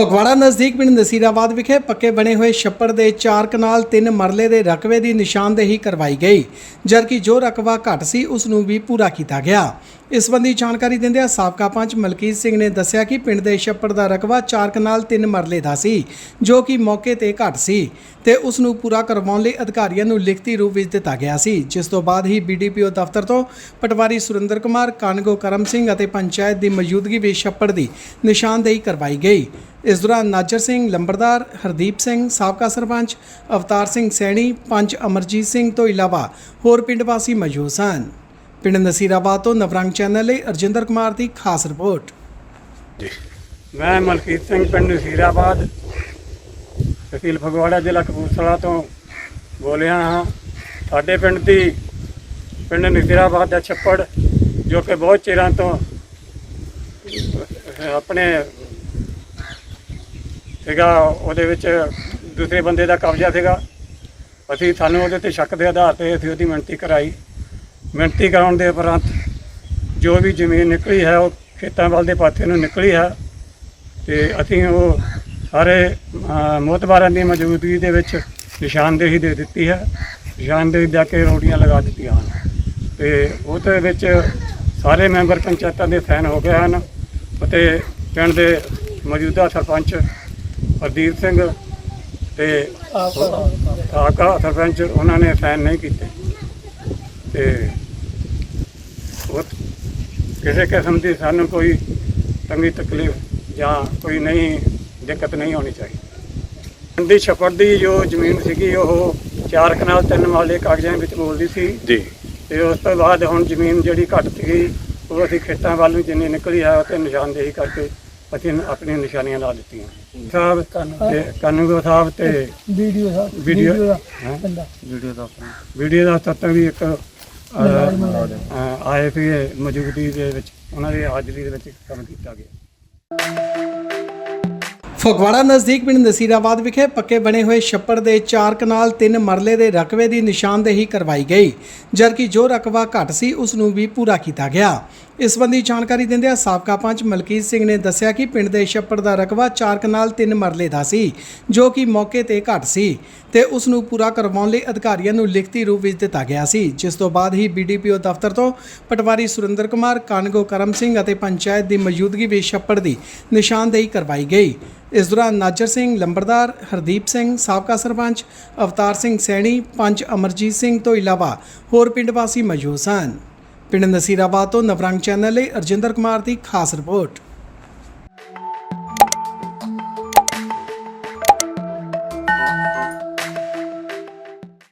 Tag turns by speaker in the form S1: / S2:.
S1: ਫਗਵਾੜਾ ਨਜ਼ਦੀਕ ਪਿੰਡ ਨਸੀਰਾਬਾਦ ਵਿਖੇ ਪੱਕੇ ਬਣੇ ਹੋਏ ਛੱਪੜ ਦੇ ਚਾਰ ਕਨਾਲ ਤਿੰਨ ਮਰਲੇ ਦੇ ਰਕਬੇ ਦੀ ਨਿਸ਼ਾਨਦੇਹੀ ਕਰਵਾਈ ਗਈ, ਜਦਕਿ ਜੋ ਰਕਬਾ ਘੱਟ ਸੀ ਉਸ ਨੂੰ ਵੀ ਪੂਰਾ ਕੀਤਾ ਗਿਆ। ਇਸ ਸੰਬੰਧੀ ਜਾਣਕਾਰੀ ਦਿੰਦਿਆਂ ਸਾਬਕਾ ਪੰਚ ਮਲਕੀਤ ਸਿੰਘ ਨੇ ਦੱਸਿਆ ਕਿ ਪਿੰਡ ਦੇ ਛੱਪੜ ਦਾ ਰਕਬਾ ਚਾਰ ਕਨਾਲ ਤਿੰਨ ਮਰਲੇ ਦਾ ਸੀ, ਜੋ ਕਿ ਮੌਕੇ ਤੇ ਘੱਟ ਸੀ ਤੇ ਉਸ ਨੂੰ ਪੂਰਾ ਕਰਵਾਉਣ ਲਈ ਅਧਿਕਾਰੀਆਂ ਨੂੰ ਲਿਖਤੀ ਰੂਪ ਵਿੱਚ ਦਿੱਤਾ ਗਿਆ ਸੀ, ਜਿਸ ਤੋਂ ਬਾਅਦ ਹੀ ਬੀਡੀਪੀਓ ਦਫ਼ਤਰ ਤੋਂ ਪਟਵਾਰੀ ਸੁਰਿੰਦਰ ਕੁਮਾਰ, ਕਾਨਗੋ ਕਰਮ ਸਿੰਘ ਅਤੇ ਪੰਚਾਇਤ ਦੀ ਮੌਜੂਦਗੀ ਵਿੱਚ ਛੱਪੜ ਦੀ ਨਿਸ਼ਾਨਦੇਹੀ ਕਰਵਾਈ ਗਈ। ਇਸ ਦੌਰਾਨ ਨਾਜਰ ਸਿੰਘ ਲੰਬੜਦਾਰ ਹਰਦੀਪ ਸਿੰਘ ਸਾਬਕਾ ਸਰਪੰਚ ਅਵਤਾਰ ਸਿੰਘ ਸੈਣੀ ਪੰਚ ਅਮਰਜੀਤ ਸਿੰਘ ਤੋਂ ਇਲਾਵਾ ਹੋਰ ਪਿੰਡ ਵਾਸੀ ਮੌਜੂਦ ਸਨ। ਪਿੰਡ ਨਸੀਰਾਬਾਦ ਤੋਂ ਨਵਰੰਗ ਚੈਨਲ ਲਈ ਅਰਜਿੰਦਰ ਕੁਮਾਰ ਦੀ ਖਾਸ ਰਿਪੋਰਟ।
S2: ਮੈਂ ਮਲਕੀਤ ਸਿੰਘ ਪਿੰਡ ਨਸੀਰਾਬਾਦ। ਤਹਿਸੀਲ ਫਗਵਾੜਾ ਜ਼ਿਲ੍ਹਾ ਕਪੂਰਥਲਾ ਤੋਂ ਬੋਲਿਆ ਹਾਂ। ਸਾਡੇ ਪਿੰਡ ਦੀ ਪਿੰਡ ਨਸੀਰਾਬਾਦ ਦਾ ਛੱਪੜ ਜੋ ਕਿ ਬਹੁਤ ਚਿਰਾਂ ਤੋਂ ਆਪਣੇ ਸੀਗਾ ਉਹਦੇ ਵਿੱਚ ਦੂਸਰੇ ਬੰਦੇ ਦਾ ਕਬਜ਼ਾ ਸੀਗਾ। ਅਸੀਂ ਸਾਨੂੰ ਉਹਦੇ ਤੇ ਸ਼ੱਕ ਦੇ ਆਧਾਰ ਤੇ ਅਸੀਂ ਉਹਦੀ ਮਿਣਤੀ ਕਰਾਈ। ਮਿਣਤੀ ਕਰਾਉਣ ਦੇ ਉਪਰੰਤ ਜੋ ਵੀ ਜ਼ਮੀਨ ਨਿਕਲੀ ਹੈ ਉਹ ਖੇਤਾਂ ਵੱਲ ਦੇ ਪਾਸੇ ਨੂੰ ਨਿਕਲੀ ਹੈ ਤੇ ਅਸੀਂ ਉਹ ਸਾਰੇ ਅਹ, ਮੋਤਬਾਰਾਂ ਦੀ ਮੌਜੂਦਗੀ ਦੇ ਵਿੱਚ ਨਿਸ਼ਾਨਦੇਹੀ ਦੇ ਦਿੱਤੀ ਹੈ। ਨਿਸ਼ਾਨਦੇਹੀ ਜਾ ਕੇ ਰੋੜੀਆਂ ਲਗਾ ਦਿੱਤੀਆਂ ਹਨ। ਤੇ ਉਹਦੇ ਵਿੱਚ ਸਾਰੇ ਮੈਂਬਰ ਪੰਚਾਇਤਾਂ ਦੇ ਸਾਈਨ ਹੋ ਗਏ ਹਨ ਅਤੇ ਪਿੰਡ ਦੇ ਮੌਜੂਦਾ ਸਰਪੰਚ ਹਰਦੀਪ ਸਿੰਘ ਤੇ ਸਾਬਕਾ ਸਰਪੰਚ ਉਹਨਾਂ ਨੇ ਸਾਈਨ ਨਹੀਂ ਕੀਤੇ। ਤੇ ਉਹ ਕਿਸੇ ਕਿਸਮ ਦੀ ਸਾਨੂੰ ਕੋਈ ਤੰਗੀ ਤਕਲੀਫ ਜਾਂ ਕੋਈ ਨਹੀਂ ਦਿੱਕਤ ਨਹੀਂ ਹੋਣੀ ਚਾਹੀਦੀ। ਪਿੰਡੀ ਛੱਪੜ ਦੀ ਜੋ ਜ਼ਮੀਨ ਸੀਗੀ ਉਹ ਚਾਰ ਕਨਾਲ ਤਿੰਨ ਮਾਲੇ ਕਾਗਜ਼ਾਂ ਵਿੱਚ ਬੋਲਦੀ ਸੀ।
S3: ਜੀ।
S2: ਤੇ ਉਸ ਤੋਂ ਬਾਅਦ ਹੁਣ ਜ਼ਮੀਨ ਜਿਹੜੀ ਘੱਟ ਸੀਗੀ ਉਹ ਅਸੀਂ ਖੇਤਾਂ ਵੱਲ ਨੂੰ ਜਿੰਨੀ ਨਿਕਲੀ ਹੈ ਤੇ ਨਿਸ਼ਾਨਦੇਹੀ ਕਰਕੇ ਅਸੀਂ ਆਪਣੀਆਂ ਨਿਸ਼ਾਨੀਆਂ ਲਾ ਦਿੱਤੀਆਂ। ਸਾਹਿਬ ਤੇ ਕਾਨੂੰਗੋ ਸਾਹਿਬ ਤੇ
S4: ਵੀਡੀਓ ਸਾਹਿਬ
S2: ਵੀਡੀਓ
S4: ਦਾ
S2: ਹੈਂ?
S4: ਬੰਦਾ।
S2: ਵੀਡੀਓ ਦਾ ਤੱਤ ਵੀ ਇੱਕ ਆਏ ਸੀ ਮੌਜੂਦਗੀ ਦੇ ਵਿੱਚ ਉਹਨਾਂ ਦੀ ਹਾਜ਼ਰੀ ਦੇ ਵਿੱਚ ਕੰਮ ਕੀਤਾ ਗਿਆ।
S1: ਫਗਵਾੜਾ ਨਜ਼ਦੀਕ ਪਿੰਡ ਨਸੀਰਾਬਾਦ ਵਿਖੇ ਪੱਕੇ ਬਣੇ ਹੋਏ ਛੱਪੜ ਦੇ ਚਾਰ ਕਨਾਲ ਤਿੰਨ ਮਰਲੇ ਦੇ ਰਕਬੇ ਦੀ ਨਿਸ਼ਾਨਦੇਹੀ ਕਰਵਾਈ ਗਈ ਜਦਕਿ ਜੋ ਰਕਬਾ ਘੱਟ ਸੀ ਉਸ ਨੂੰ ਵੀ ਪੂਰਾ ਕੀਤਾ ਗਿਆ। ਇਸ ਸੰਬੰਧੀ ਜਾਣਕਾਰੀ ਦਿੰਦਿਆਂ ਸਾਬਕਾ ਪੰਚ ਮਲਕੀਤ ਸਿੰਘ ਨੇ ਦੱਸਿਆ ਕਿ ਪਿੰਡ ਦੇ ਛੱਪੜ ਦਾ ਰਕਬਾ ਚਾਰ ਕਨਾਲ ਤਿੰਨ ਮਰਲੇ ਦਾ ਸੀ, ਜੋ ਕਿ ਮੌਕੇ ਤੇ ਘੱਟ ਸੀ ਤੇ ਉਸ ਨੂੰ ਪੂਰਾ ਕਰਵਾਉਣ ਲਈ ਅਧਿਕਾਰੀਆਂ ਨੂੰ ਲਿਖਤੀ ਰੂਪ ਵਿੱਚ ਦਿੱਤਾ ਗਿਆ ਸੀ, ਜਿਸ ਤੋਂ ਬਾਅਦ ਹੀ ਬੀਡੀਪੀਓ ਦਫ਼ਤਰ ਤੋਂ ਪਟਵਾਰੀ ਸੁਰਿੰਦਰ ਕੁਮਾਰ, ਕਾਨਗੋ ਕਰਮ ਸਿੰਘ ਅਤੇ ਪੰਚਾਇਤ ਦੀ ਮੌਜੂਦਗੀ ਵਿੱਚ ਛੱਪੜ ਦੀ ਨਿਸ਼ਾਨਦੇਹੀ ਕਰਵਾਈ ਗਈ। ਇਸ ਦੌਰਾਨ ਨਾਜਰ ਸਿੰਘ, ਲੰਬੜਦਾਰ, ਹਰਦੀਪ ਸਿੰਘ, ਸਾਬਕਾ ਸਰਪੰਚ, ਅਵਤਾਰ ਸਿੰਘ ਸੈਣੀ, ਪੰਚ ਅਮਰਜੀਤ ਸਿੰਘ ਤੋਂ ਇਲਾਵਾ ਹੋਰ ਪਿੰਡ ਵਾਸੀ ਮੌਜੂਦ ਸਨ। ਪਿੰਡ ਨਸੀਰਾਬਾਦ ਤੋਂ ਨਵਰੰਗ ਚੈਨਲ ਲਈ ਅਰਜਿੰਦਰ ਕੁਮਾਰ ਦੀ ਖਾਸ ਰਿਪੋਰਟ।